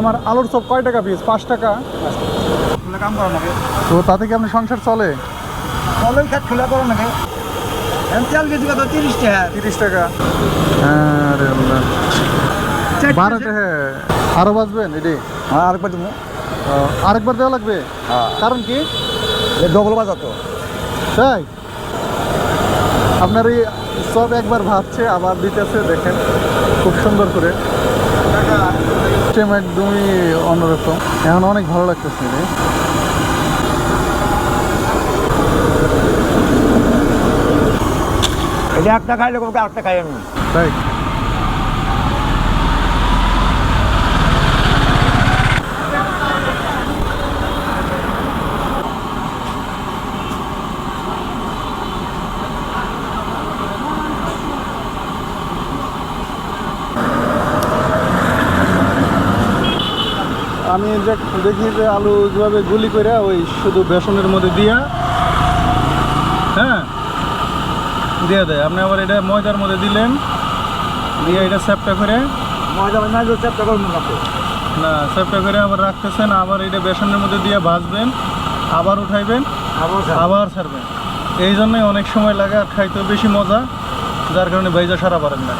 আমার আলুর চপ কয় টাকা পিস পাঁচ টাকা। কাম করো তো তাতে কি আপনার সংসার চলে? খাট খোলা করো কেজি কত তিরিশ টাকা। তিরিশ টাকা। বারো আরও বাঁচবেন এটি হ্যাঁ আরেকবার ও, আরেকবার দেওয়া লাগবে? হ্যাঁ। কারণ কি? ডবল বাজার তো। তাই? আপনার এই সব একবার ভাবছে আবার দিতেছে দেখেন। খুব সুন্দর করে। সিস্টেম একদমই অন্যরকম। এখন অনেক ভালো লাগতেছে রে। এটা একটা খাইলে কোনো আরেকটা খাই আমি। তাই? আমি যে দেখি যে আলু যেভাবে গুলি করে ওই শুধু বেসনের মধ্যে দিয়া হ্যাঁ? দিয়ে দেয়। আপনি আবার এটা ময়দার মধ্যে দিলেন দিয়ে এটা স্যাপটা করে মজা না স্যাপটা করে আবার রাখতেছেন আবার এটা বেসনের মধ্যে দিয়ে ভাজবেন আবার উঠাইবেন আবার ছাড়বেন। এই জন্যই অনেক সময় লাগে আর খাইতেও বেশি মজা যার কারণে বাইজা সারা পারেন না।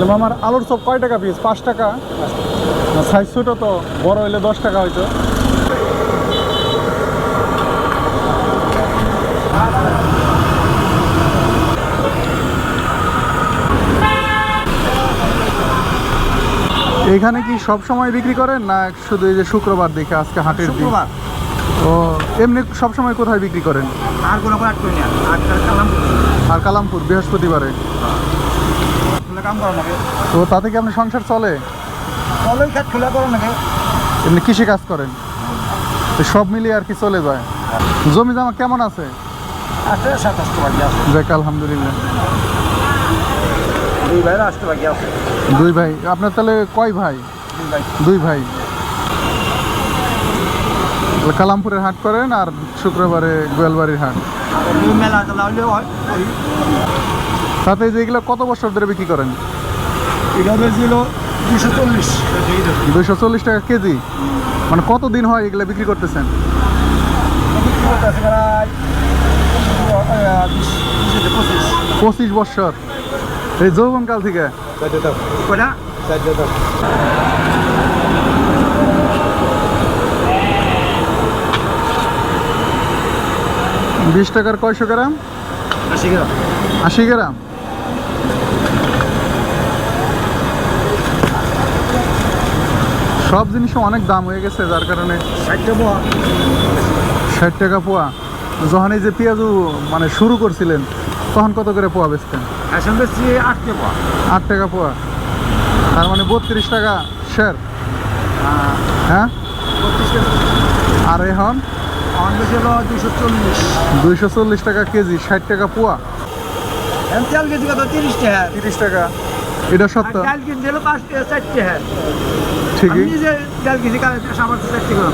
তাহলে মামার আলুর চপ কয় টাকা পিস পাঁচ টাকা। না সাইজ ছোটো তো বড় হইলে দশ টাকা হয়তো এখানে কি সব সময় বিক্রি করেন না শুধু এই যে শুক্রবার দেখে আজকে হাটের দিন? ও এমনি সব সময় কোথায় বিক্রি করেন? আর কোনো আর কালাম আর কালামপুর বৃহস্পতিবারে? কাম করো তো তাতে কি আপনার সংসার চলে? কলের খাট খোলা করো এমনি কৃষি কাজ করেন। তো সব মিলিয়ে আর কি চলে যায়। জমি জমা কেমন আছে? আছে সাতাশটা বাকি আছে। যাক আলহামদুলিল্লাহ। দুই ভাইরা আসতে বাকি আছে। দুই ভাই আপনার তাহলে কয় ভাই? দুই ভাই। কালামপুরের হাট করেন আর শুক্রবারে গোয়ালবাড়ির হাট। মেলা করি যেগুলো কত বছর ধরে বিক্রি করেন? এটা বেশিল দুশো চল্লিশ। দুইশো চল্লিশ টাকা কেজি। মানে কত দিন হয় এগুলো বিক্রি করতেছেন? পঁচিশ পঁচিশ বছর। এই যৌবনকাল থেকে? বিশ টাকার কয়শো গ্রাম? আশি গ্রাম। আশি গ্রাম। সব জিনিসে অনেক দাম হয়ে গেছে যার কারণে ষাটটা পোয়া। ষাট টাকা পোয়া। যখন এই যে পেঁয়াজু মানে শুরু করছিলেন তখন কত করে পোয়া বেচতেন? এখন বেশি আটকে পোয়া। আট টাকা পোয়া। তার মানে বত্রিশ টাকা শের হ্যাঁ? আর এখন? দুইশো চল্লিশ। টাকা কেজি ষাট টাকা পোয়া। তেল কেজি কত? তিরিশ টাকা। তিরিশ টাকা। এটা সত্য। ডাল কিনতে হলো পাঁচ আমি ঠিকই। নিজে ডাল কিনছি আমার চারটি গ্রাম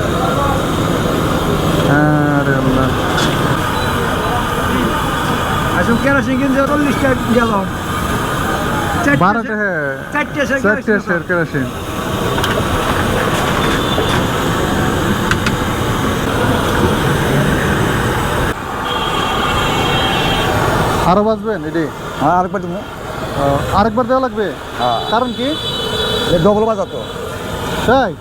হ্যাঁ রে আল্লাহ। আসলে কেরোসিন কিনতে চল্লিশ টাকা গেল চারটে চারটে কেরোসিন আরও বাঁচবেন এটি হ্যাঁ আরেকবার তুমি ও, আরেকবার দেওয়া লাগবে? হ্যাঁ। কারণ কি? ডবল বাজার তো। তাই?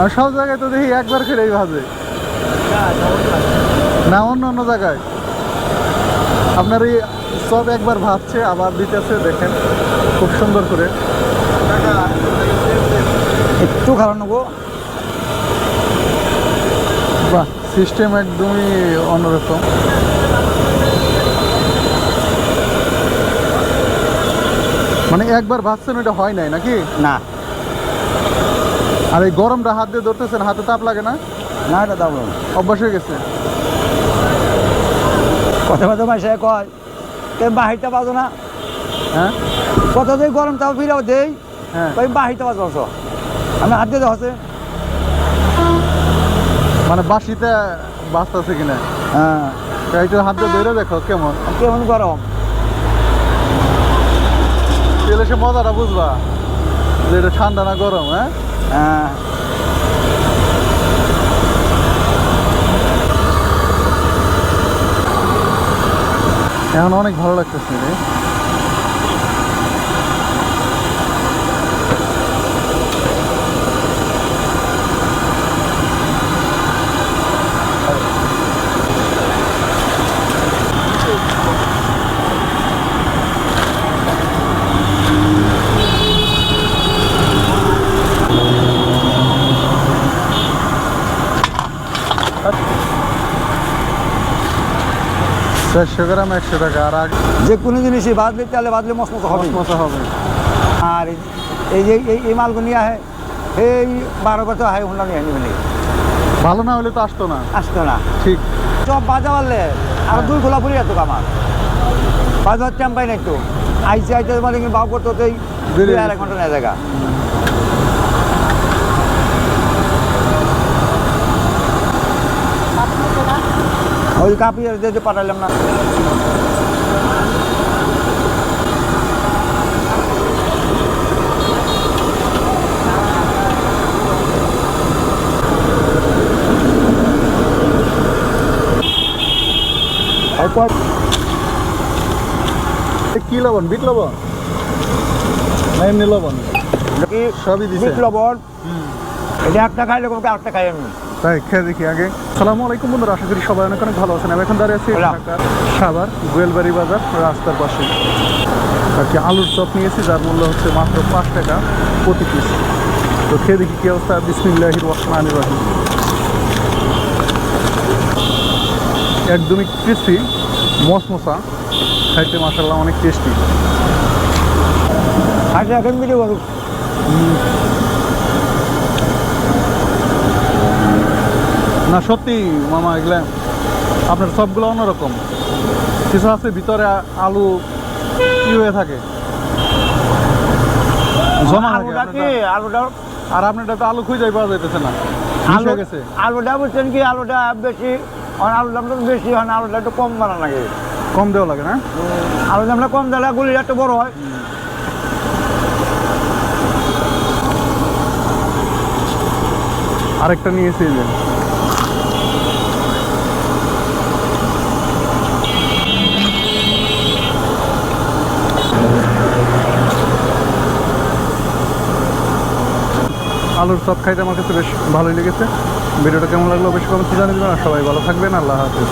আর সব জায়গায় তো দেখি একবার এই ভাজে না অন্য অন্য জায়গায়। আপনার এই সব একবার ভাবছে আবার দিতেছে দেখেন। খুব সুন্দর করে। একটু খারাপ নেব। বাহ সিস্টেম একদমই অন্যরকম। মানে একবার ভাবছেন ওইটা হয় নাই নাকি? না। আর এই গরমটা হাত দিয়ে ধরতেছেন হাতে তাপ লাগে না? না এটা দাম অভ্যাস হয়ে গেছে। কথা কথা মাসে কয় তুমি বাহিরটা বাজো না? হ্যাঁ? কত দিয়ে গরম তাও ফিরাও দেই। হ্যাঁ। তুমি বাহিরটা বাজো আমি হাত দিয়ে হচ্ছে মানে বাসিতে বাঁচতেছে কিনা? হ্যাঁ। তো একটু হাত দিয়ে ধরে দেখো কেমন? কেমন গরম? তেলে সে মজাটা বুঝবা যে এটা ঠান্ডা না গরম হ্যাঁ? হ্যাঁ। এখন অনেক ভালো লাগতেছে রে। চারশো গ্রাম একশো টাকা। আর আগে যে কোনো জিনিসই বাদলে তাহলে বাদলে মস্ত হবে মশা হবে। আর এই- যে এই মালগুলো নিয়ে আহে এই বারো বছর হাই হুন্ডা নিয়ে নিবে ভালো না হলে তো আসতো না। আসতো না। ঠিক। সব বাজা পারলে আর দুই খোলা পুরি যেত আমার। বাজার চাম্পাই নাই তো। আইসি আইতে মানে বাউ করতে দুই আড়াই ঘণ্টা নেয় জায়গা। ওই কাপিয়ে দিয়ে পাঠালাম না। কি লবণ? বিট লবণ? না এমনি লবণ? সবই মিট লবণ। এটা একটা খাইলে কোনো একটা খাই আমি। তাই খেয়ে দেখি আগে। সালামু আলাইকুম বন্ধুরা আশা করি সবাই অনেক অনেক ভালো আছেন। আমি এখন দাঁড়িয়ে আছি। ঢাকার সাভার গোয়েলবাড়ি বাজার রাস্তার পাশে। আর কি আলুর চপ নিয়েছি যার মূল্য হচ্ছে মাত্র পাঁচ টাকা প্রতি পিস তো খেয়ে দেখি কি অবস্থা। বিসমিল্লাহির রহমানির রহিম। একদমই ক্রিস্পি মশমশা খাইতে মাসাল্লাহ অনেক টেস্টি খাইতে এখন ভিডিও করুক না সত্যি মামা এগুলা আপনার সবগুলো অন্যরকম। কিছু আছে ভিতরে আলু কি হয়ে থাকে। জমা থাকে আলুটা আর আপনারটা তো আলু খুঁজে পাওয়া যাইতেছে না। আলু গেছে। আলুটা বুঝছেন কি? আলুটা বেশি আর আলুর দামটা বেশি হয় না আলুটা একটু কম বানা লাগে। কম দেওয়া লাগে না? আলুর দামটা কম দিলে গুলিটা একটু বড় হয়। আরেকটা নিয়েছি আলুর চপ খাইতে আমার কাছে বেশ ভালোই লেগেছে। ভিডিওটা কেমন লাগল বেশ কমেন্টে জানিয়ে দেবেন আর সবাই ভালো থাকবেন। আল্লাহ হাফিজ।